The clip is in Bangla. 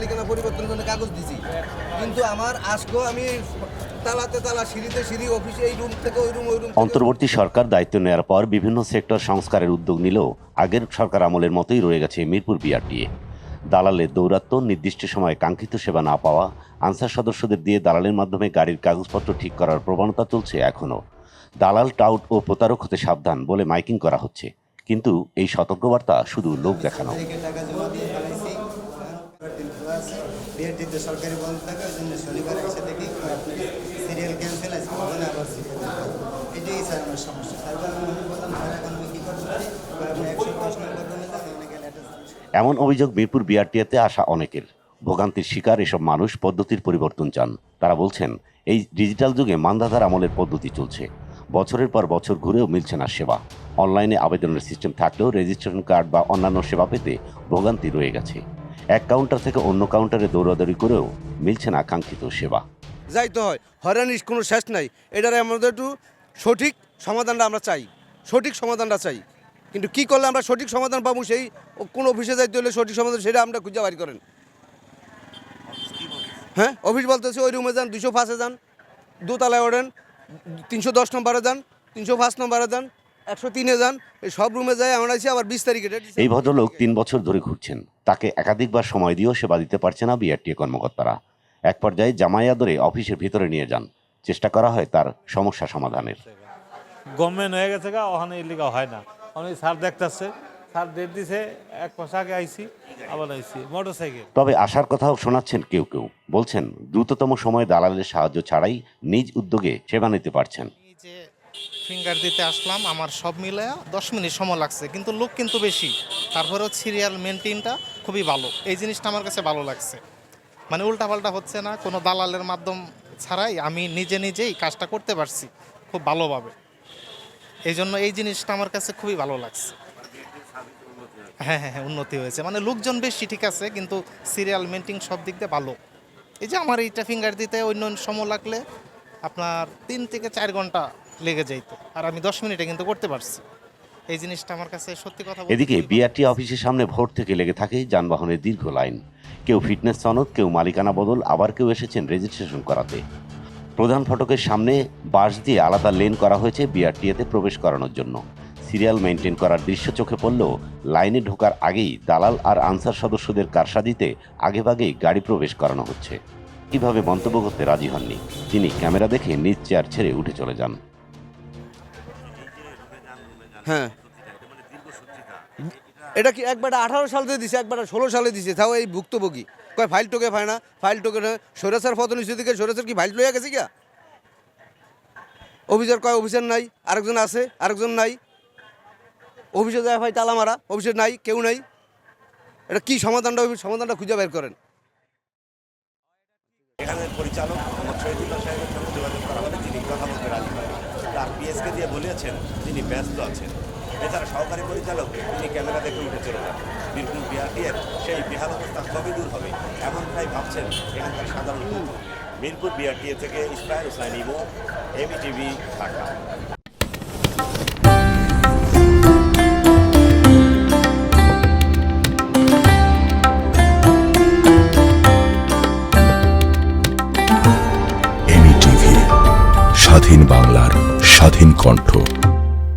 মালিকানা পরিবর্তনের জন্য কাগজ দিছি। কিন্তু আমার আজকেও আমি তালাতে তালা সিঁড়িতে সিঁড়ি অফিসে এই রুম থেকে ওই রুম ওই রুম অন্তর্বর্তী সরকার দায়িত্ব নেওয়ার পর বিভিন্ন সেক্টর সংস্কারের উদ্যোগ নিলেও আগের সরকার আমলের মতোই রয়ে গেছে মিরপুর বিআরটিএ। দালালের দৌরাত্ম্য নির্দিষ্ট সময়ে কাঙ্ক্ষিত সেবা না পাওয়া আনসার সদস্যদের দিয়ে দালালের মাধ্যমে গাড়ির কাগজপত্র ঠিক করার প্রবণতা চলছে এখনও দালাল টাউট ও প্রতারক হতে সাবধান বলে মাইকিং করা হচ্ছে। কিন্তু এই সতর্কবার্তা শুধু লোক দেখানো থেকে টাকা জমা দিয়ে ফেলাইছি দিন খোলা আছে বিআরটিতে সরকারি বন্ধ থাকে ওই জন্য শনিবার এসে দেখি সিরিয়াল ক্যান্সেল আছে ওখানে আবার এটাই স্যার আমার সমস্যা। তারপর আমি বললাম, স্যার, এখন আমি কী করতে পারি? আপনি একশো অনেকে লেটার এমন অভিযোগ মিরপুর বিআরটিএতে আসা অনেকের। ভোগান্তির শিকার এসব মানুষ পদ্ধতির পরিবর্তন চান। তারা বলছেন, এই ডিজিটাল যুগে মান্দাধার আমলের পদ্ধতি চলছে। বছরের পর বছর ঘুরেও মিলছে না সেবা। অনলাইনে আবেদনের সিস্টেম থাকলেও রেজিস্ট্রেশন কার্ড বা অন্যান্য সেবা পেতে ভোগান্তি রয়ে গেছে। এক কাউন্টার থেকে অন্য কাউন্টারে দৌড়াদৌড়ি করেও মিলছে না আকাঙ্ক্ষিত সেবা। যাইতে হয়, হয়রানির কোনো শেষ নাই। এটার আমাদের একটু সঠিক সমাধানটা আমরা চাই। সঠিক সমাধানটা চাই। কিন্তু কি করলে আমরা সঠিক সমাধান পাবো সেই কোন অফিসে যাইতে হলে সঠিক সমাধান সেটা আমরা খুঁজে বাড়ি করেন। হ্যাঁ অফিস বলতেছে ওই রুমে যান, দুশো পাঁচে যান, দোতলায় ওঠেন, তিনশো দশ নম্বরে যান, তিনশো পাঁচ নম্বরে যান একশো তিনে যান এই সব রুমে যাই আমরা আছি আবার বিশ তারিখে এই ভদ্রলোক তিন বছর ধরে ঘুরছেন। তাকে একাধিকবার সময় দিয়েও সেবা দিতে পারছে না বিআরটিএ কর্মকর্তারা। এক পর্যায়ে জামাই আদরে অফিসের ভিতরে নিয়ে যান। চেষ্টা করা হয় তার সমস্যা সমাধানের। গভর্নমেন্ট হয়ে গেছে গা ওখানে এলিগা হয় না। অনেক স্যার দেখতেছে। স্যার ডেট দিছে এক মাস আগে আইছি আবার আইছি। মোটর সাইকেল তবে আসার কথাও শোনাচ্ছেন কেউ কেউ। বলছেন দ্রুততম সময়ে দালালের সাহায্য ছাড়াই নিজ উদ্যোগে সেবা নিতে পারছেন। ফিঙ্গার দিতে আসলাম, আমার সব মিলে দশ মিনিট সময় লাগছে, কিন্তু লোক কিন্তু বেশি। তারপরেও সিরিয়াল মেনটেনটা খুবই ভালো। এই জিনিসটা আমার কাছে ভালো লাগছে। মানে উল্টাপাল্টা হচ্ছে না, কোনো দালালের মাধ্যম ছাড়াই আমি নিজে নিজেই কাজটা করতে পারছি খুব ভালোভাবে। এই জন্য এই জিনিসটা আমার কাছে খুবই ভালো লাগছে। হ্যাঁ হ্যাঁ হ্যাঁ উন্নতি হয়েছে। মানে লোকজন বেশি ঠিক আছে, কিন্তু সিরিয়াল মেনটেন সব দিক দিয়ে ভালো। এই যে আমার এইটা ফিঙ্গার দিতে অন্য অন্য সময় লাগলে আপনার তিন থেকে চার ঘণ্টা লেগে যাইতো। আর আমি দশ মিনিটে কিন্তু করতে পারছি। এই জিনিসটা আমার কাছে সত্যি কথা এদিকে বিআরটি অফিসের সামনে ভোর থেকে লেগে থাকে যানবাহনের দীর্ঘ লাইন। কেউ ফিটনেস সনদ কেউ মালিকানা বদল আবার কেউ এসেছেন রেজিস্ট্রেশন করাতে। প্রধান ফটকের সামনে বাঁশ দিয়ে আলাদা লেন করা হয়েছে বিআরটিএতে প্রবেশ করানোর জন্য। সিরিয়াল মেনটেন করার দৃশ্য চোখে পড়লেও লাইনে ঢোকার আগেই দালাল আর আনসার সদস্যদের কারসাদিতে আগেভাগেই গাড়ি প্রবেশ করানো হচ্ছে। কীভাবে মন্তব্য করতে রাজি হননি তিনি ক্যামেরা দেখে নিজ চেয়ার ছেড়ে উঠে চলে যান। হ্যাঁ। এটা কি একবার আঠারো সালে দিছে একবার ষোলো সালে দিছে তাও এই ভুক্তভোগী। কয় ফাইল টোকে পায় না ফাইল টোকে সৈরাসার হয়েছে দিকে সৈরাসার কি ফাইল লইয়া গেছে কিয়া অফিসার কয় অফিসার নাই আরেকজন আছে আরেকজন নাই। অফিসে যায় ভাই তালা মারা অফিসে নাই কেউ নাই। এটা কি সমাধানটা হবে? সমাধানটা খুঁজে বের করেন। এখানের পরিচালক মোহাম্মদ শহীদুল্লাহ সাহেবের সঙ্গে যোগাযোগ করা হলে তিনি কথা বলতে রাজি তার পিএসকে দিয়ে বলেছেন তিনি ব্যস্ত আছেন। এছাড়া সহকারী পরিচালক, তিনি ক্যামেরা দেখে উঠে চলে যান। বীরপুর বিআরটিএর সেই বিহাল অবস্থা কবে দূর হবে, এমনটাই ভাবছেন এখানকার সাধারণ মিরপুর বিআরটিএ থেকে ইসমাইল হুসাইন ইমো এমইটিভি ঢাকা। স্বাধীন বাংলার স্বাধীন কণ্ঠ।